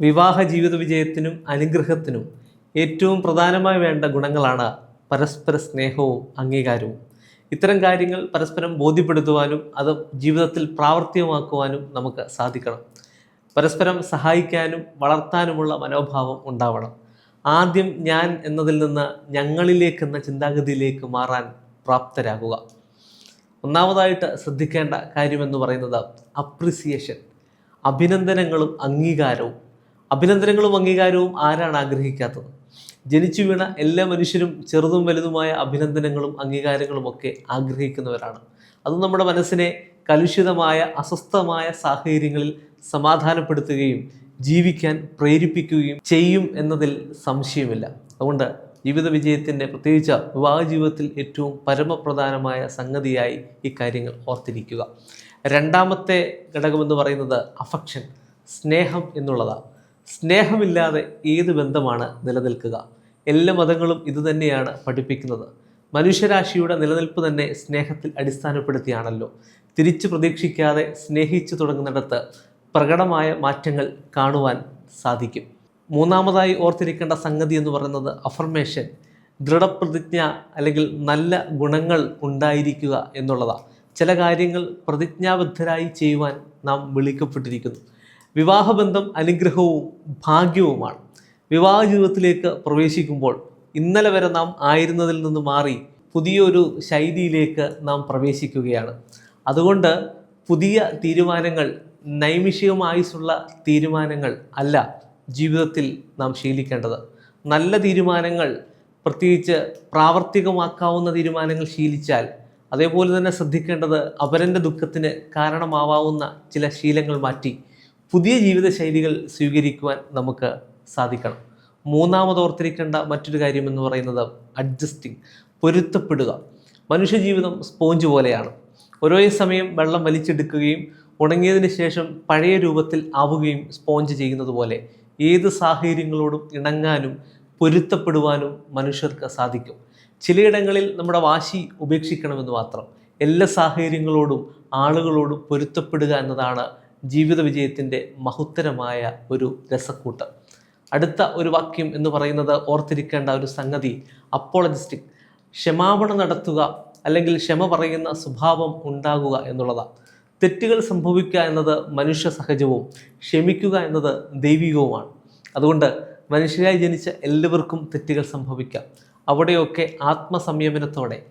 വിവാഹ ജീവിത വിജയത്തിനും അനുഗ്രഹത്തിനും ഏറ്റവും പ്രധാനമായി വേണ്ട ഗുണങ്ങളാണ് പരസ്പര സ്നേഹവും അംഗീകാരവും. ഇത്തരം കാര്യങ്ങൾ പരസ്പരം ബോധ്യപ്പെടുത്തുവാനും അത് ജീവിതത്തിൽ പ്രാവർത്തികമാക്കുവാനും നമുക്ക് സാധിക്കണം. പരസ്പരം സഹായിക്കാനും വളർത്താനുമുള്ള മനോഭാവം ഉണ്ടാവണം. ആദ്യം ഞാൻ എന്നതിൽ നിന്ന് ഞങ്ങളിലേക്ക് എന്ന ചിന്താഗതിയിലേക്ക് മാറാൻ പ്രാപ്തരാകുക. ഒന്നാമതായിട്ട് ശ്രദ്ധിക്കേണ്ട കാര്യമെന്ന് പറയുന്നത് അപ്രിസിയേഷൻ അഭിനന്ദനങ്ങളും അംഗീകാരവും. അഭിനന്ദനങ്ങളും അംഗീകാരവും ആരാണ് ആഗ്രഹിക്കാത്തത്? ജനിച്ചു വീണ എല്ലാ മനുഷ്യരും ചെറുതും വലുതുമായ അഭിനന്ദനങ്ങളും അംഗീകാരങ്ങളും ഒക്കെ ആഗ്രഹിക്കുന്നവരാണ്. അത് നമ്മുടെ മനസ്സിനെ കലുഷിതമായ അസ്വസ്ഥമായ സാഹചര്യങ്ങളിൽ സമാധാനപ്പെടുത്തുകയും ജീവിക്കാൻ പ്രേരിപ്പിക്കുകയും ചെയ്യും എന്നതിൽ സംശയമില്ല. അതുകൊണ്ട് ജീവിത വിജയത്തിന്റെ പ്രത്യേകിച്ച് വിവാഹ ജീവിതത്തിൽ ഏറ്റവും പരമപ്രധാനമായ സംഗതിയായി ഈ കാര്യങ്ങൾ ഓർത്തിരിക്കുക. രണ്ടാമത്തെ ഘടകമെന്ന് പറയുന്നത് അഫക്ഷൻ സ്നേഹം എന്നുള്ളതാണ്. സ്നേഹമില്ലാതെ ഏത് ബന്ധമാണ് നിലനിൽക്കുക? എല്ലാ മതങ്ങളും ഇതുതന്നെയാണ് പഠിപ്പിക്കുന്നത്. മനുഷ്യരാശിയുടെ നിലനിൽപ്പ് തന്നെ സ്നേഹത്തിൽ അടിസ്ഥാനപ്പെടുത്തിയാണല്ലോ. തിരിച്ചു പ്രതീക്ഷിക്കാതെ സ്നേഹിച്ചു തുടങ്ങുന്നിടത്ത് പ്രകടമായ മാറ്റങ്ങൾ കാണുവാൻ സാധിക്കും. മൂന്നാമതായി ഓർത്തിരിക്കേണ്ട സംഗതി എന്ന് പറയുന്നത് അഫർമേഷൻ ദൃഢപ്രതിജ്ഞ അല്ലെങ്കിൽ നല്ല ഗുണങ്ങൾ ഉണ്ടായിരിക്കുക എന്നുള്ളതാണ് ചില കാര്യങ്ങൾ പ്രതിജ്ഞാബദ്ധരായി ചെയ്യുവാൻ നാം വിളിക്കപ്പെട്ടിരിക്കുന്നു. വിവാഹബന്ധം അനുഗ്രഹവും ഭാഗ്യവുമാണ്. വിവാഹ ജീവിതത്തിലേക്ക് പ്രവേശിക്കുമ്പോൾ ഇന്നലെ വരെ നാം ആയിരുന്നതിൽ നിന്ന് മാറി പുതിയൊരു ശൈലിയിലേക്ക് നാം പ്രവേശിക്കുകയാണ്. അതുകൊണ്ട് പുതിയ തീരുമാനങ്ങൾ നൈമിഷികമായുസുള്ള തീരുമാനങ്ങൾ അല്ല ജീവിതത്തിൽ നാം ശീലിക്കേണ്ടത്. നല്ല തീരുമാനങ്ങൾ പ്രത്യേകിച്ച് പ്രാവർത്തികമാക്കാവുന്ന തീരുമാനങ്ങൾ ശീലിച്ചാൽ അതേപോലെ തന്നെ ശ്രദ്ധിക്കേണ്ടത് അപരന്റെ ദുഃഖത്തിന് കാരണമാവാവുന്ന ചില ശീലങ്ങൾ മാറ്റി പുതിയ ജീവിതശൈലികൾ സ്വീകരിക്കുവാൻ നമുക്ക് സാധിക്കണം. മൂന്നാമത് ഓർത്തിരിക്കേണ്ട മറ്റൊരു കാര്യം എന്ന് പറയുന്നത് അഡ്ജസ്റ്റിംഗ് പൊരുത്തപ്പെടുക. മനുഷ്യജീവിതം സ്പോഞ്ച് പോലെയാണ്. ഓരോ സമയം വെള്ളം വലിച്ചെടുക്കുകയും ഉണങ്ങിയതിന് ശേഷം പഴയ രൂപത്തിൽ ആവുകയും സ്പോഞ്ച് ചെയ്യുന്നത് പോലെ ഏത് സാഹചര്യങ്ങളോടും ഇണങ്ങാനും പൊരുത്തപ്പെടുവാനും മനുഷ്യർക്ക് സാധിക്കും. ചിലയിടങ്ങളിൽ നമ്മുടെ വാശി ഉപേക്ഷിക്കണമെന്ന് മാത്രം എല്ലാ സാഹചര്യങ്ങളോടും ആളുകളോടും പൊരുത്തപ്പെടുക എന്നതാണ് ജീവിത വിജയത്തിന്റെ മഹത്തരമായ ഒരു രസക്കൂട്ട്. അടുത്ത ഒരു വാക്യം എന്ന് പറയുന്നത് ഓർത്തിരിക്കേണ്ട ഒരു സംഗതി. അപ്പോളജിസ്റ്റിക്. ക്ഷമാപണം നടത്തുക അല്ലെങ്കിൽ ക്ഷമ പറയുന്ന സ്വഭാവം ഉണ്ടാകുക എന്നുള്ളതാണ് തെറ്റുകൾ സംഭവിക്കുക എന്നത് മനുഷ്യ സഹജവും ക്ഷമിക്കുക എന്നത് ദൈവികവുമാണ്. അതുകൊണ്ട് മനുഷ്യരായി ജനിച്ച എല്ലാവർക്കും തെറ്റുകൾ സംഭവിക്കാം. അവിടെയൊക്കെ ആത്മസംയമനത്തോടെ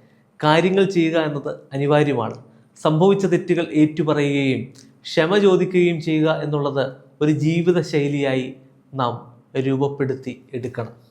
കാര്യങ്ങൾ ചെയ്യുക എന്നത് അനിവാര്യമാണ്. സംഭവിച്ച തെറ്റുകൾ ഏറ്റുപറയുകയും ക്ഷമ ചോദിക്കുകയും ചെയ്യുക എന്നുള്ളത് ഒരു ജീവിത ശൈലിയായി നാം രൂപപ്പെടുത്തി എടുക്കണം.